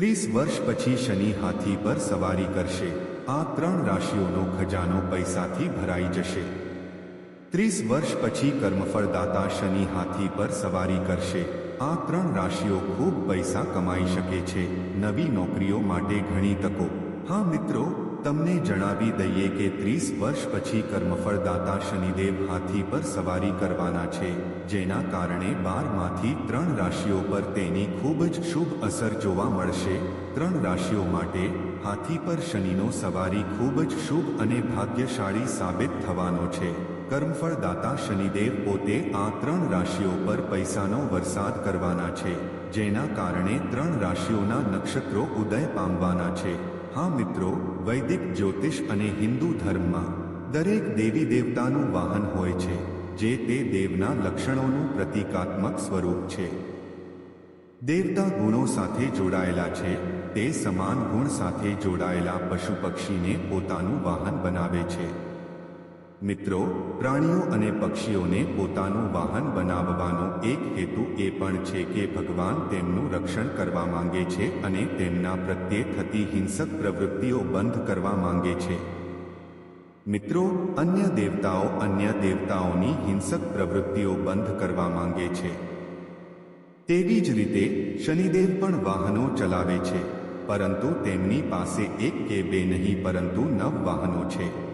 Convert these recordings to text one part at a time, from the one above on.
ત્રીસ વર્ષ પછી શનિ હાથી પર સવારી કરશે. આ ત્રણ રાશિઓનો ખજાનો પૈસાથી ભરાઈ જશે. ત્રીસ વર્ષ પછી કર્મફળદાતા શનિ હાથી પર સવારી કરશે. આ ત્રણ રાશિઓ ખૂબ પૈસા કમાઈ શકે છે. નવી નોકરીઓ માટે ઘણી તકો. હા મિત્રો તમને જણાવી દઈએ કે ત્રીસ વર્ષ પછી કર્મફળદાતા શનિદેવ હાથી પર સવારી કરવાના છે, જેના કારણે બારમાંથી ત્રણ રાશિઓ પર તેની ખૂબ જ શુભ અસર જોવા મળશે. ત્રણ રાશિઓ માટે હાથી પર શનિનો સવારી ખૂબ જ શુભ અને ભાગ્યશાળી સાબિત થવાનો છે. કર્મફળદાતા શનિદેવ પોતે આ ત્રણ રાશિઓ પર પૈસાનો વરસાદ કરવાના છે, જેના કારણે ત્રણ રાશિઓના નક્ષત્રો ઉદય પામવાના છે. હા મિત્રો, વૈદિક જ્યોતિષ અને હિન્દુ ધર્મમાં દરેક દેવી દેવતાનું વાહન હોય છે, જે તે દેવના લક્ષણોનું પ્રતીકાત્મક સ્વરૂપ છે. દેવતા ગુણો સાથે જોડાયેલા છે, તે સમાન ગુણ સાથે જોડાયેલા પશુ પક્ષીને પોતાનું વાહન બનાવે છે. મિત્રો, પ્રાણીઓ અને પક્ષીઓને પોતાનું વાહન બનાવવાનો એક હેતુ એ પણ છે કે ભગવાન તેમનું રક્ષણ કરવા માંગે છે અને તેમના પ્રત્યે થતી હિંસક પ્રવૃત્તિઓ બંધ કરવા માંગે છે. મિત્રો, અન્ય દેવતાઓ અન્ય દેવતાઓની હિંસક પ્રવૃત્તિઓ બંધ કરવા માંગે છે. તેવી જ રીતે, શનિદેવ પણ વાહનો ચલાવે છે, પરંતુ તેમની પાસે એક કે બે નહીં, પરંતુ નવ વાહનો છે.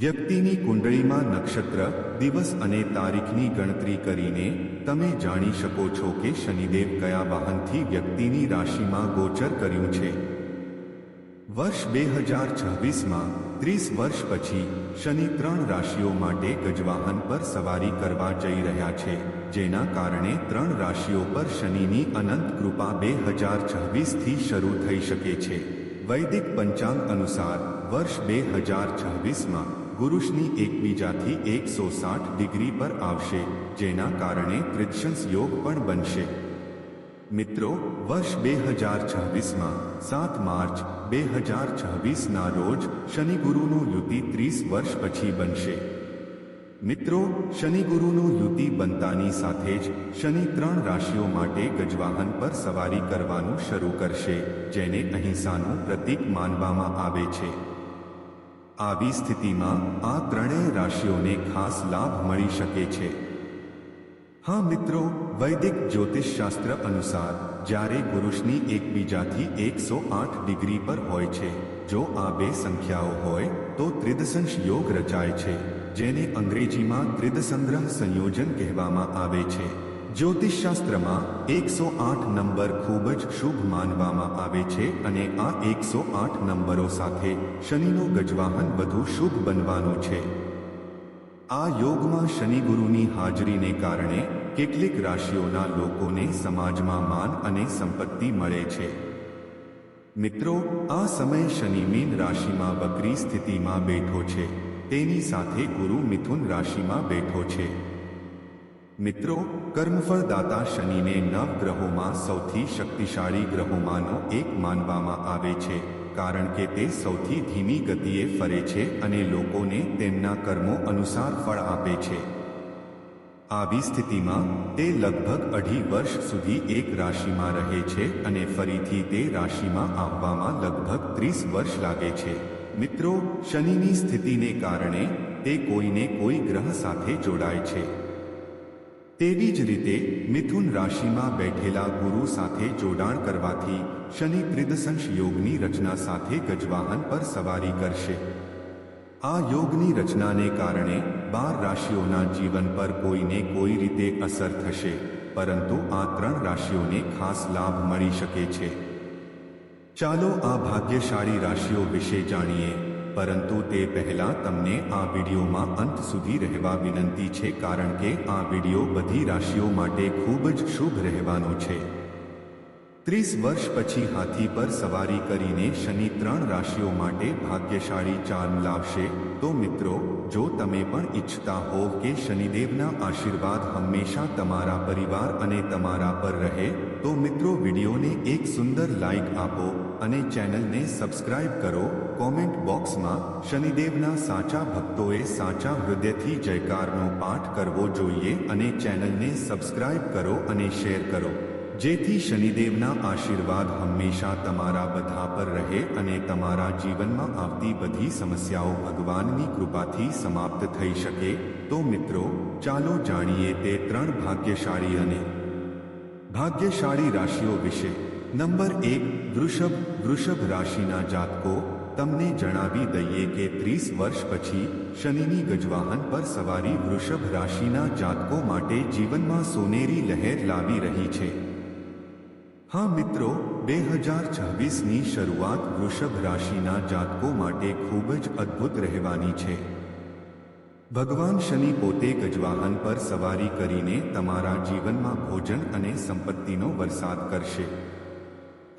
વ્યક્તિની કુંડળીમાં નક્ષત્ર, દિવસ અને તારીખની ગણતરી કરીને તમે જાણી શકો છો કે શનિદેવ કયા વાહનથી વ્યક્તિની રાશિમાં ગોચર કર્યું છે. વર્ષ બે હજાર છવ્વીસમાં ત્રીસ વર્ષ પછી શનિ ત્રણ રાશિઓ માટે ગજવાહન પર સવારી કરવા જઈ રહ્યા છે, જેના કારણે ત્રણ રાશિઓ પર શનિની અનંત કૃપા બે હજાર છવ્વીસથી શરૂ થઈ શકે છે. વૈદિક પંચાંગ અનુસાર વર્ષ બે હજાર છવ્વીસમાં ગુરુશની એકબીજાથી એકસો સાઠ ડિગ્રી પર આવશે, જેના કારણે ત્રિદશંસ યોગ પણ બનશે. મિત્રો, વર્ષ બે હજાર છવ્વીસમાં સાત માર્ચ બે હજાર છવ્વીસના રોજ શનિ ગુરુનું યુતિ ત્રીસ વર્ષ પછી બનશે. મિત્રો શનિ ગુરુનું યુતિ બનતાની સાથે જ શનિ ત્રણ રાશિઓ માટે ગજવાહન પર સવારી કરવાનું શરૂ કરશે, જેને અહિંસાનું પ્રતીક માનવામાં આવે છે. આવી સ્થિતિમાં આ ત્રણેય રાશિઓને ખાસ લાભ મળી શકે છે. હા મિત્રો, વૈદિક જ્યોતિષશાસ્ત્ર અનુસાર જ્યારે પુરુષની એકબીજાથી એકસો આઠ ડિગ્રી પર હોય છે, જો આ બે સંખ્યાઓ હોય, તો ત્રિદશંશ યોગ રચાય છે, જેને અંગ્રેજીમાં ત્રિદસંગ્રહ સંયોજન કહેવામાં આવે છે. જ્યોતિષશાસ્ત્રમાં એકસો આઠ નંબર ખૂબ જ શુભ માનવામાં આવે છે અને આ એકસો આઠ નંબરો સાથે શનિનો ગજવાહન વધુ શુભ બનવાનો છે. આ યોગમાં શનિ ગુરુની હાજરીને કારણે કેટલીક રાશિઓના લોકોને સમાજમાં માન અને સંપત્તિ મળે છે. મિત્રો, આ સમય શનિ મીન રાશિમાં બકરી સ્થિતિમાં બેઠો છે. તેની સાથે ગુરુ મિથુન રાશિમાં બેઠો છે. મિત્રો, કર્મફળદાતા શનિને નવ ગ્રહોમાં સૌથી શક્તિશાળી ગ્રહોમાંનો એક માનવામાં આવે છે, કારણ કે તે સૌથી ધીમી ગતિએ ફરે છે અને લોકોને તેમના કર્મો અનુસાર ફળ આપે છે. આવી સ્થિતિમાં, તે લગભગ અઢી વર્ષ સુધી એક રાશિમાં રહે છે અને ફરીથી તે રાશિમાં આવવામાં લગભગ ત્રીસ વર્ષ લાગે છે. મિત્રો, શનિની સ્થિતિને કારણે, તે કોઈને કોઈ ગ્રહ સાથે જોડાય છે. તેવી જ રીતે મિથુન રાશિમાં બેઠેલા ગુરુ સાથે જોડાણ કરવાથી શનિ ત્રિદશંશ યોગની રચના સાથે ગજવાહન પર સવારી કરશે. આ યોગની રચનાને કારણે બાર રાશિઓના જીવન પર કોઈને કોઈ રીતે અસર થશે, પરંતુ આ ત્રણ રાશિઓને ખાસ લાભ મળી શકે છે. ચાલો આ ભાગ્યશાળી રાશિઓ વિશે જાણીએ. પરંતુ તે પહેલા તમને આ વિડીયોમાં અંત સુધી રહેવા વિનંતી છે કારણ કે આ વીડિયો બધી રાશિઓ માટે ખૂબ જ શુભ રહેવાનો છે. ત્રીસ વર્ષ પછી હાથી પર સવારી કરીને શનિ ત્રણ રાશિઓ માટે ભાગ્યશાળી ચાર્મ લાવશે. તો મિત્રો, જો તમે પણ ઈચ્છતા હોવ કે શનિદેવના આશીર્વાદ હંમેશા તમારા પરિવાર અને તમારા પર રહે, તો મિત્રો વિડીયોને એક સુંદર લાઈક આપો અને ચેનલને સબસ્ક્રાઇબ કરો. કોમેન્ટ બોક્સમાં, શનિદેવના સાચા ભક્તોએ સાચા હૃદયથી જયકારનો પાઠ કરવો જોઈએ અને ચેનલને સબસ્ક્રાઇબ કરો અને શેર કરો. જેથી શનિદેવના આશીર્વાદ હંમેશા તમારા બધા પર રહે અને તમારા જીવનમાં આવતી બધી સમસ્યાઓ ભગવાનની કૃપાથી સમાપ્ત થઈ શકે. તો મિત્રો, ચાલો જાણીએ તે ત્રણ ભાગ્યશાળી અને ભાગ્યશાળી રાશિઓ વિશે. નંબર એક, વૃષભ. વૃષભ રાશિના જાતકો, તમને જણાવી દઈએ કે ત્રીસ વર્ષ પછી શનિની ગજવાહન પર સવારી વૃષભ રાશિના જાતકો માટે જીવનમાં સોનેરી લહેર લાવી રહી છે. હા મિત્રો, બે હજાર છવ્વીસની શરૂઆત વૃષભ રાશિના જાતકો માટે ખૂબ જ અદ્ભુત રહેવાની છે. ભગવાન શનિ પોતે ગજવાહન પર સવારી કરીને તમારા જીવનમાં ભોજન અને સંપત્તિનો વરસાદ કરશે.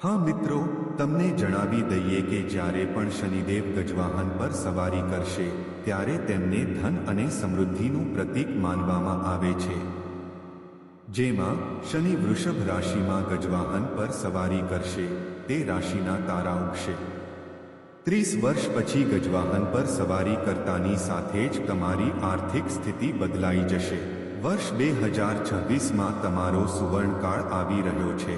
હા મિત્રો, તમને જણાવી દઈએ કે જ્યારે પણ શનિદેવ ગજવાહન પર સવારી કરશે, ત્યારે તેમને ધન અને સમૃદ્ધિનું પ્રતીક માનવામાં આવે છે. જેમાં શનિ વૃષભ રાશિમાં ગજવાહન પર સવારી કરશે, તે રાશિના તારા ઉગશે. ત્રીસ વર્ષ પછી ગજવાહન પર સવારી કરતાની સાથે જ તમારી આર્થિક સ્થિતિ બદલાઈ જશે. વર્ષ બે હજાર છવ્વીસમાં તમારો સુવર્ણકાળ આવી રહ્યો છે.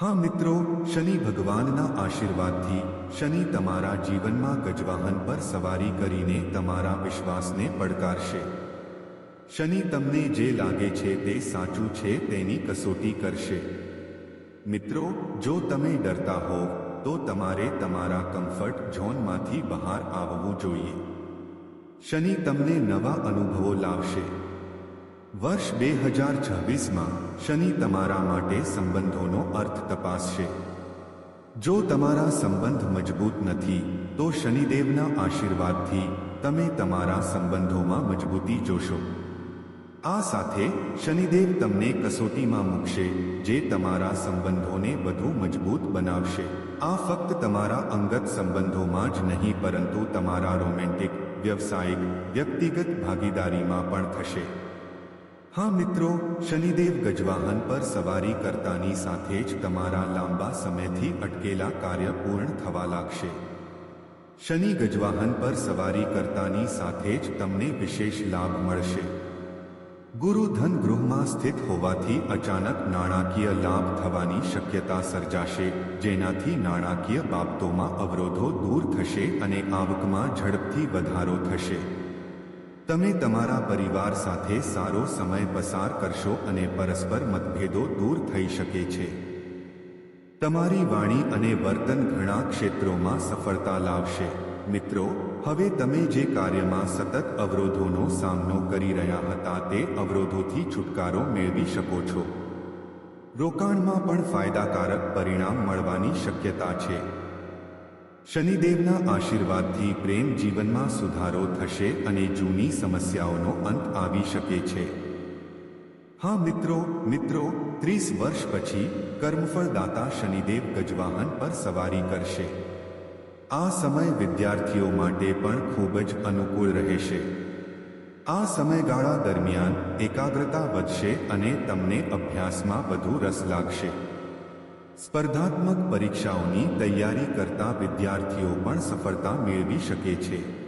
હા મિત્રો, શનિ ભગવાનના આશીર્વાદથી શનિ તમારા જીવનમાં ગજવાહન પર સવારી કરીને તમારા વિશ્વાસને પડકારશે. શનિ તમને જે લાગે છે તે સાચું છે તેની કસોટી કરશે. મિત્રો, જો તમે ડરતા હો, તો તમારે તમારા કમ્ફર્ટ ઝોનમાંથી બહાર આવવું જોઈએ. શનિ તમને નવા અનુભવો લાવશે. વર્ષ બે હજાર છવ્વીસમાં શનિ તમારા માટે સંબંધોનો અર્થ તપાસશે. જો તમારા સંબંધ મજબૂત નથી, તો શનિદેવના આશીર્વાદથી તમે તમારા સંબંધોમાં મજબૂતી જોશો. આ સાથે શનિદેવ તમને કસોટીમાં મૂકશે, જે તમારા સંબંધોને વધુ મજબૂત બનાવશે. આ ફક્ત તમારા અંગત સંબંધોમાં જ નહીં, પરંતુ તમારા રોમેન્ટિક, વ્યવસાયિક, વ્યક્તિગત ભાગીદારીમાં પણ થશે. હા મિત્રો, શનિદેવ ગજવાહન પર સવારી કરતાની સાથે જ તમારા લાંબા સમયથી અટકેલા કાર્ય પૂર્ણ થવા લાગશે. શનિ ગજવાહન પર સવારી કરતાની સાથે જ તમને વિશેષ લાભ મળશે. ગુરુ ધન ગૃહમાં સ્થિત હોવાથી અચાનક નાણાકીય લાભ થવાની શક્યતા સર્જાશે, જેનાથી નાણાકીય બાબતોમાં અવરોધો દૂર થશે અને આવકમાં ઝડપથી વધારો થશે. તમે તમારા પરિવાર સાથે સારો સમય પસાર કરશો અને પરસ્પર મતભેદો દૂર થઈ શકે છે. તમારી વાણી અને વર્તન ઘણા ક્ષેત્રોમાં સફળતા લાવશે. મિત્રો, હવે તમે જે કાર્યમાં સતત અવરોધોનો સામનો કરી રહ્યા હતા તે અવરોધોથી છુટકારો મેળવી શકો છો. રોકાણમાં પણ ફાયદાકારક પરિણામ મળવાની શક્યતા છે. શનિદેવના આશીર્વાદથી પ્રેમ જીવનમાં સુધારો થશે અને જૂની સમસ્યાઓનો અંત આવી શકે છે. હા મિત્રો મિત્રો, ત્રીસ વર્ષ પછી કર્મફળદાતા શનિદેવ ગજવાહન પર સવારી કરશે. આ સમય વિદ્યાર્થીઓ માટે પણ ખૂબ જ અનુકૂળ રહેશે. આ સમયગાળા દરમિયાન એકાગ્રતા વધશે અને તમને અભ્યાસમાં વધુ રસ લાગશે. સ્પર્ધાત્મક પરીક્ષાઓની તૈયારી કરતા વિદ્યાર્થીઓ પણ સફળતા મેળવી શકે છે.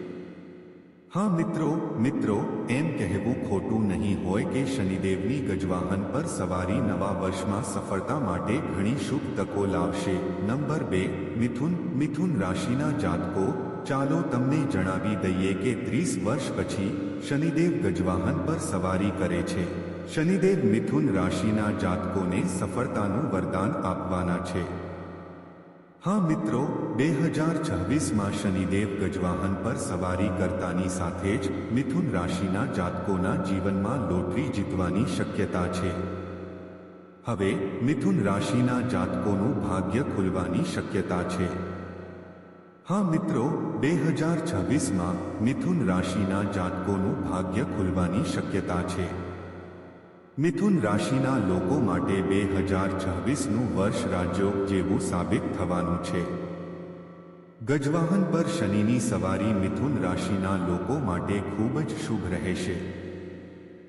હા, મિત્રો મિત્રો, એમ કહેવું ખોટું નહીં હોય કે શનિદેવની ગજવાહન પર સવારી નવા વર્ષમાં સફળતા માટે ઘણી શુભ તકો લાવશે. નંબર બે, મિથુન મિથુન રાશિના જાતકો, ચાલો તમને જણાવી દઈએ કે ત્રીસ વર્ષ પછી શનિદેવ ગજવાહન પર સવારી કરે છે. શનિદેવ મિથુન રાશિના જાતકોને સફળતાનું વરદાન આપવાના છે. હા મિત્રો બે હજાર છવ્વીસમાં શનિદેવ ગજવાહન પર સવારી કરતાની સાથે જ મિથુન રાશિના જાતકોના જીવનમાં લોટરી જીતવાની શક્યતા છે. હવે, મિથુન રાશિના જાતકોનું ભાગ્ય ખુલવાની શક્યતા છે. હા મિત્રો બે હજાર છવ્વીસમાં મિથુન રાશિના જાતકોનું ભાગ્ય ખુલવાની શક્યતા છે. મિથુન રાશિના લોકો માટે બે હજાર છવ્વીસનું વર્ષ રાજ્યો જેવું સાબિત થવાનું છે. ગજવાહન પર શનિની સવારી મિથુન રાશિના લોકો માટે ખૂબ જ શુભ રહેશે.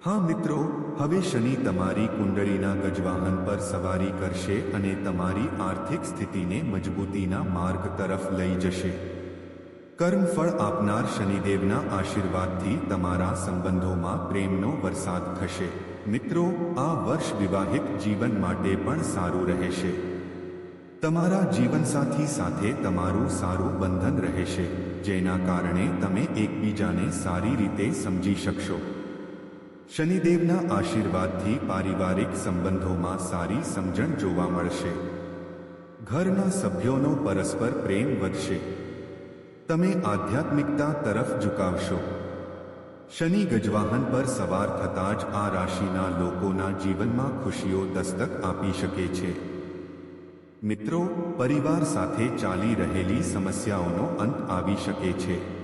હા મિત્રો, હવે શનિ તમારી કુંડળીના ગજવાહન પર સવારી કરશે અને તમારી આર્થિક સ્થિતિને મજબૂતીના માર્ગ તરફ લઈ જશે. કર્મફળ આપનાર શનિદેવના આશીર્વાદથી તમારા સંબંધોમાં પ્રેમનો વરસાદ થશે. મિત્રો, આ વર્ષ વિવાહિત જીવન માટે પણ સારું રહેશે. તમારા જીવનસાથી સાથે તમારું સારું બંધન રહેશે, જેના કારણે તમે એકબીજાને સારી રીતે સમજી શકશો. શનિદેવના આશીર્વાદથી પારિવારિક સંબંધોમાં સારી સમજણ જોવા મળશે. ઘરના સભ્યોનો પરસ્પર પ્રેમ વધશે. તમે આધ્યાત્મિકતા તરફ ઝુકાવશો. શનિ ગજવાહન પર સવાર થતાં જ આ રાશિના લોકોના જીવનમાં ખુશીઓ દસ્તક આપી શકે છે. મિત્રો, પરિવાર સાથે ચાલી રહેલી સમસ્યાઓનો અંત આવી શકે છે.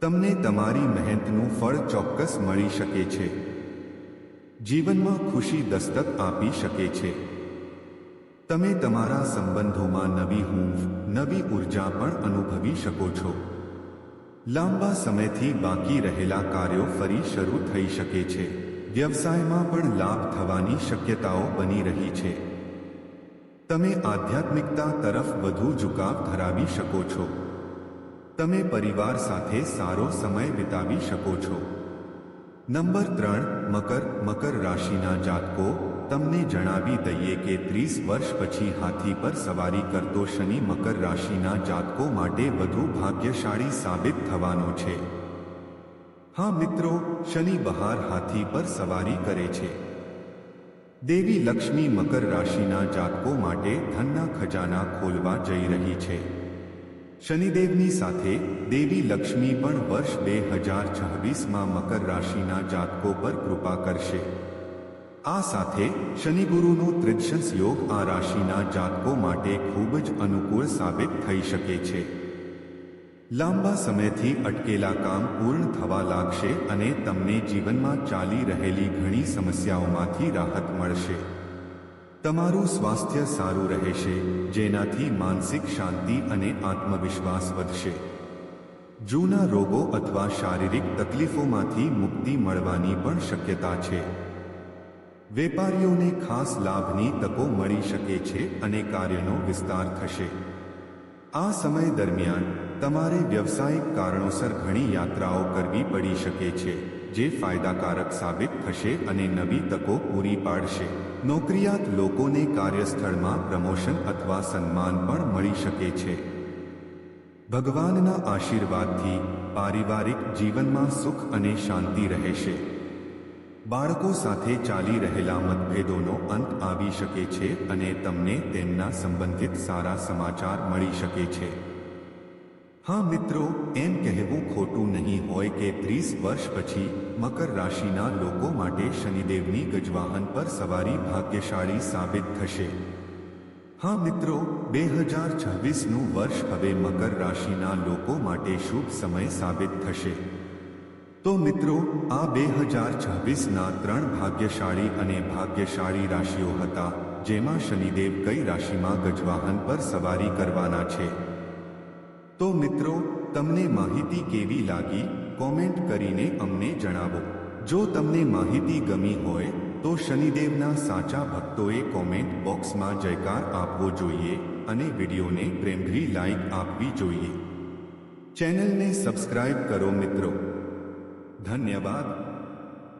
તમને તમારી મહેનતનું ફળ ચોક્કસ મળી શકે છે. જીવનમાં ખુશી દસ્તક આપી શકે છે. તમે તમારા સંબંધોમાં નવી હૂંફ, નવી ઊર્જા પણ અનુભવી શકો છો. લાંબા સમયથી બાકી રહેલા કાર્યો ફરી શરૂ થઈ શકે છે. વ્યવસાયમાં પણ લાભ થવાની શક્યતાઓ બની રહી છે. તમે આધ્યાત્મિકતા તરફ વધુ ઝુકાવ ધરાવી શકો છો. તમે પરિવાર સાથે સારો સમય વિતાવી શકો છો. નંબર ત્રણ, મકર મકર રાશિના જાતકો તમને જણાવી દઈએ કે ત્રીસ વર્ષ પછી હાથી પર સવારી કરતો શનિ મકર રાશિના જાતકો માટે વધુ ભાગ્યશાળી સાબિત થવાનો છે. હા મિત્રો, શનિ બહાર હાથી પર સવારી કરે છે. દેવી લક્ષ્મી મકર રાશિના જાતકો માટે ધનના ખજાના ખોલવા જઈ રહી છે. શનિદેવની સાથે દેવી લક્ષ્મી પણ વર્ષ બે હજાર છવ્વીસમાં મકર રાશિના જાતકો પર કૃપા કરશે. આ સાથે શનિગુરુનો ત્રિદશંસ યોગ આ રાશિના જાતકો માટે ખૂબ જ અનુકૂળ સાબિત થઈ શકે છે. લાંબા સમયથી અટકેલા કામ પૂર્ણ થવા લાગશે અને તમને જીવનમાં ચાલી રહેલી ઘણી સમસ્યાઓમાંથી રાહત મળશે. તમારું સ્વાસ્થ્ય સારું રહેશે, જેનાથી માનસિક શાંતિ અને આત્મવિશ્વાસ વધશે. જૂના રોગો અથવા શારીરિક તકલીફોમાંથી મુક્તિ મળવાની પણ શક્યતા છે. વેપારીઓને ખાસ લાભની તકો મળી શકે છે અને કાર્યનો વિસ્તાર થશે. આ સમય દરમિયાન તમારે વ્યવસાયિક કારણોસર ઘણી યાત્રાઓ કરવી પડી શકે છે, જે ફાયદાકારક સાબિત થશે અને નવી તકો પૂરી પાડશે. નોકરિયાત લોકોને કાર્યસ્થળમાં પ્રમોશન અથવા સન્માન પણ મળી શકે છે. ભગવાનના આશીર્વાદથી પારિવારિક જીવનમાં સુખ અને શાંતિ રહેશે. બાળકો સાથે ચાલી રહેલા મતભેદોનો અંત આવી શકે છે અને તમને તેમના સંબંધિત સારા સમાચાર મળી શકે છે. હા, મિત્રો, એમ કહેવું ખોટું નહીં હોય કે ત્રીસ વર્ષ પછી મકર રાશિના લોકો માટે શનિદેવની ગજવાહન પર સવારી ભાગ્યશાળી સાબિત થશે. હા, મિત્રો બે હજાર છવ્વીસનું વર્ષ હવે મકર રાશિના લોકો માટે શુભ સમય સાબિત થશે. તો મિત્રો, આ બે હજાર છવ્વીસના ત્રણ ભાગ્યશાળી અને ભાગ્યશાળી રાશિઓ હતા, જેમાં શનિદેવ કઈ રાશિમાં ગજવાહન પર સવારી કરવાના છે. તો મિત્રો, તમને માહિતી કેવી લાગી? કોમેન્ટ કરીને અમને જણાવો. જો તમને માહિતી ગમી હોય, તો શનિદેવના સાચા ભક્તોએ કોમેન્ટ બોક્સમાં જયકાર આપવો જોઈએ અને વિડીયોને પ્રેમભરી લાઈક આપવી જોઈએ. ચેનલને સબસ્ક્રાઇબ કરો મિત્રો. ધન્યવાદ